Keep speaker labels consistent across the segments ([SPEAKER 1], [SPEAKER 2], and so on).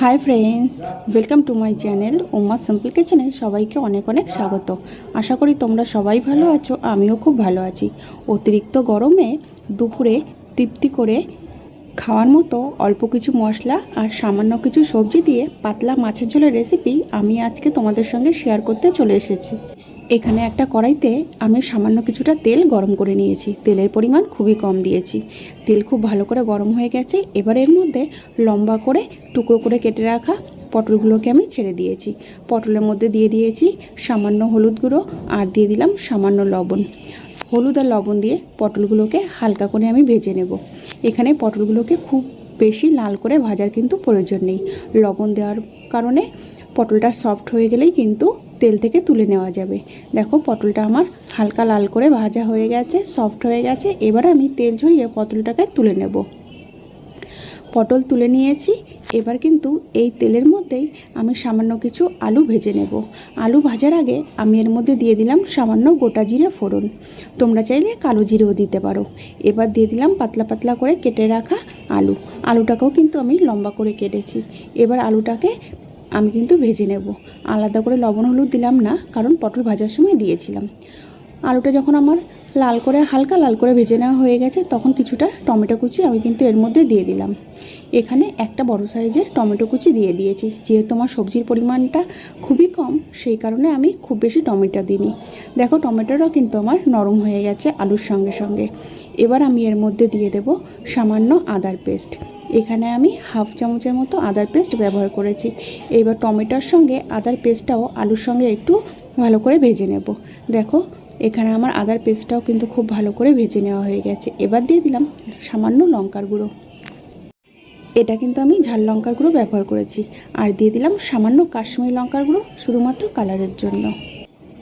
[SPEAKER 1] Hi friends welcome to my channel ওমা simple কিচেনে সবাইকে অনেক অনেক স্বাগত। আশা করি তোমরা সবাই ভালো আছো, আমিও খুব ভালো আছি। অতিরিক্ত গরমে দুপুরে তৃপ্তি করে খাওয়ার মতো অল্প কিছু মশলা আর সামান্য কিছু সবজি দিয়ে পাতলা মাছের ঝোলের রেসিপি আমি আজকে তোমাদের সঙ্গে শেয়ার করতে চলে এসেছি। এখানে একটা কড়াইতে আমি সামান্য কিছুটা তেল গরম করে নিয়েছি। তেলের পরিমাণ খুবই কম দিয়েছি। তেল খুব ভালো করে গরম হয়ে গেছে। এবার এর মধ্যে লম্বা করে টুকরো করে কেটে রাখা পটলগুলোকে আমি ছেড়ে দিয়েছি। পটলের মধ্যে দিয়ে দিয়েছি সামান্য হলুদ গুঁড়ো আর দিয়ে দিলাম সামান্য লবণ। হলুদ আর লবণ দিয়ে পটলগুলোকে হালকা করে আমি ভেজে নেব। এখানে পটলগুলোকে খুব বেশি লাল করে ভাজার কিন্তু প্রয়োজন নেই। লবণ দেওয়ার কারণে পটলটা সফট হয়ে গেলেই কিন্তু তেল থেকে তুলে নেওয়া যাবে। দেখো পটলটা আমার হালকা লাল করে ভাজা হয়ে গেছে সফট হয়ে গেছে। এবার আমি তেল ঝরিয়ে পটলটাকে তুলে নেব। পটল তুলে নিয়েছি। এবার কিন্তু এই তেলের মধ্যেই আমি সামান্য কিছু আলু ভেজে নেব। আলু ভাজার আগে আমি এর মধ্যে দিয়ে দিলাম সামান্য গোটা জিরে ফোড়ন। তোমরা চাইলে কালো জিরেও দিতে পারো। এবার দিয়ে দিলাম পাতলা পাতলা করে কেটে রাখা আলু। আলুটাকেও কিন্তু আমি লম্বা করে কেটেছি। এবার আলুটাকে আমি কিন্তু ভেজে নেব। আলাদা করে লবণ হলুদ দিলাম না, কারণ পটল ভাজার সময় দিয়েছিলাম। আলুটা যখন আমার লাল করে, হালকা লাল করে ভেজে নেওয়া হয়ে গেছে, তখন কিছুটা টমেটো কুচি আমি কিন্তু এর মধ্যে দিয়ে দিলাম। এখানে একটা বড় সাইজের টমেটো কুচি দিয়ে দিয়েছি। যেহেতু আমার সবজির পরিমাণটা খুবই কম, সেই কারণে আমি খুব বেশি টমেটো দিইনি। দেখো, টমেটোটাও কিন্তু আমার নরম হয়ে গেছে আলুর সঙ্গে সঙ্গে। এবার আমি এর মধ্যে দিয়ে দেব সামান্য আদার পেস্ট। এখানে আমি হাফ চামচের মতো আদার পেস্ট ব্যবহার করেছি। এবার টমেটোর সঙ্গে আদার পেস্টটাও আলুর সঙ্গে একটু ভালো করে ভেজে নেব। দেখো, এখানে আমার আদার পেস্টটাও কিন্তু খুব ভালো করে ভেজে নেওয়া হয়ে গেছে। এবার দিয়ে দিলাম সামান্য লঙ্কার গুঁড়ো। এটা কিন্তু আমি ঝাল লঙ্কার গুঁড়ো ব্যবহার করেছি। আর দিয়ে দিলাম সামান্য কাশ্মীরি লঙ্কার গুঁড়ো, শুধুমাত্র কালারের জন্য।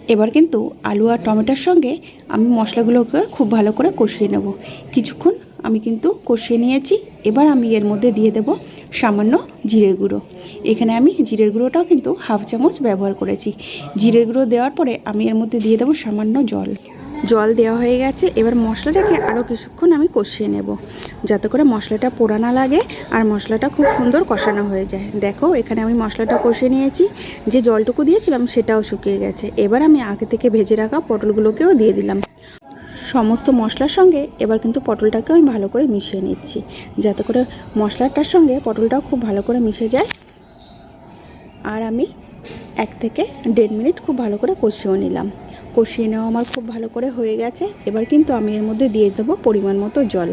[SPEAKER 1] এবার কিন্তু আলু আর টমেটোর সঙ্গে আমি মশলাগুলোকে খুব ভালো করে কষিয়ে নেব। কিছুক্ষণ আমি কিন্তু কষিয়ে নিয়েছি। এবার আমি এর মধ্যে দিয়ে দেব সামান্য জিরের গুঁড়ো। এখানে আমি জিরের গুঁড়োটাও কিন্তু হাফ চামচ ব্যবহার করেছি। জিরের গুঁড়ো দেওয়ার পরে আমি এর মধ্যে দিয়ে দেবো সামান্য জল। জল দেওয়া হয়ে গেছে। এবার মশলাটাকে আরও কিছুক্ষণ আমি কষিয়ে নেব। যাতে করে মশলাটা পোড়া না লাগে আর মশলাটা খুব সুন্দর কষানো হয়ে যায়। দেখো, এখানে আমি মশলাটা কষিয়ে নিয়েছি। যে জলটুকু দিয়েছিলাম সেটাও শুকিয়ে গেছে। এবার আমি আগে থেকে ভেজে রাখা পটলগুলোকেও দিয়ে দিলাম। সমস্ত মশলার সঙ্গে এবার কিন্তু পটলটাকে আমি ভালো করে মিশিয়ে নিচ্ছি। যাতে করে মশলাটার সঙ্গে পটলটাও খুব ভালো করে মিশে যায়। আর আমি এক থেকে দেড় মিনিট খুব ভালো করে কষিয়েও নিলাম। কষিয়ে নেওয়া আমার খুব ভালো করে হয়ে গেছে। এবার কিন্তু আমি এর মধ্যে দিয়ে দেবো পরিমাণ মতো জল।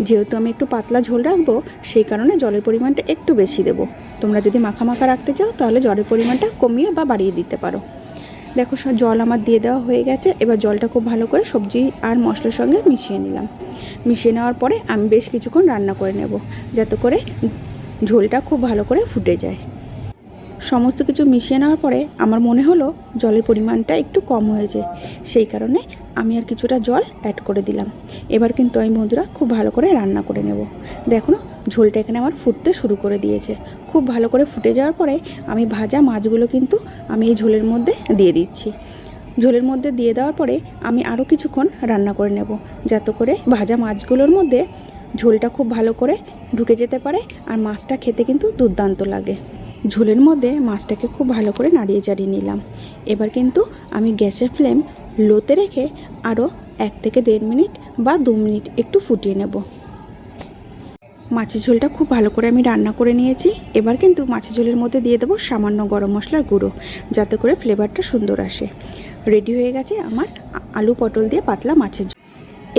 [SPEAKER 1] যেহেতু আমি একটু পাতলা ঝোল রাখব, সেই কারণে জলের পরিমাণটা একটু বেশি দেবো। তোমরা যদি মাখা মাখা রাখতে চাও, তাহলে জলের পরিমাণটা কমিয়ে বা বাড়িয়ে দিতে পারো। দেখো সব জল আমার দিয়ে দেওয়া হয়ে গেছে। এবার জলটা খুব ভালো করে সবজি আর মশলার সঙ্গে মিশিয়ে নিলাম। মিশিয়ে নেওয়ার পরে আমি বেশ কিছুক্ষণ রান্না করে নেব, যাতে করে ঝোলটা খুব ভালো করে ফুটে যায়। সমস্ত কিছু মিশিয়ে নেওয়ার পরে আমার মনে হলো জলের পরিমাণটা একটু কম হয়েছে। সেই কারণে আমি আর কিছুটা জল অ্যাড করে দিলাম। এবার কিন্তু আমি বন্ধুরা খুব ভালো করে রান্না করে নেব। দেখো ঝোলটা এখানে আমার ফুটতে শুরু করে দিয়েছে। খুব ভালো করে ফুটে যাওয়ার পরে আমি ভাজা মাছগুলো কিন্তু আমি এই ঝোলের মধ্যে দিয়ে দিচ্ছি। ঝোলের মধ্যে দিয়ে দেওয়ার পরে আমি আরও কিছুক্ষণ রান্না করে নেব, যাতে করে ভাজা মাছগুলোর মধ্যে ঝোলটা খুব ভালো করে ঢুকে যেতে পারে আর মাছটা খেতে কিন্তু দুর্দান্ত লাগে। ঝোলের মধ্যে মাছটাকে খুব ভালো করে নাড়িয়ে চাড়িয়ে নিলাম। এবার কিন্তু আমি গ্যাসের ফ্লেম লোতে রেখে আরও এক থেকে দেড় মিনিট বা দু মিনিট একটু ফুটিয়ে নেব। মাছের ঝোলটা খুব ভালো করে আমি রান্না করে নিয়েছি। এবার কিন্তু মাছের ঝোলের মধ্যে দিয়ে দেবো সামান্য গরম মশলার গুঁড়ো, যাতে করে ফ্লেভারটা সুন্দর আসে। রেডি হয়ে গেছে আমার আলু পটল দিয়ে পাতলা মাছের ঝোল।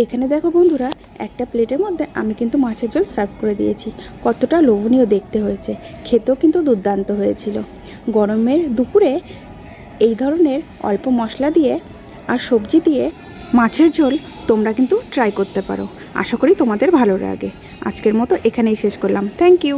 [SPEAKER 1] এখানে দেখো বন্ধুরা, একটা প্লেটের মধ্যে আমি কিন্তু মাছের ঝোল সার্ভ করে দিয়েছি। কতটা লোভনীয় দেখতে হয়েছে, খেতেও কিন্তু দুর্দান্ত হয়েছিল। গরমের দুপুরে এই ধরনের অল্প মশলা দিয়ে আর সবজি দিয়ে মাছের ঝোল তোমরা কিন্তু ট্রাই করতে পারো। আশা করি তোমাদের ভালো লাগে। আজকের মতো এখানেই শেষ করলাম। Thank you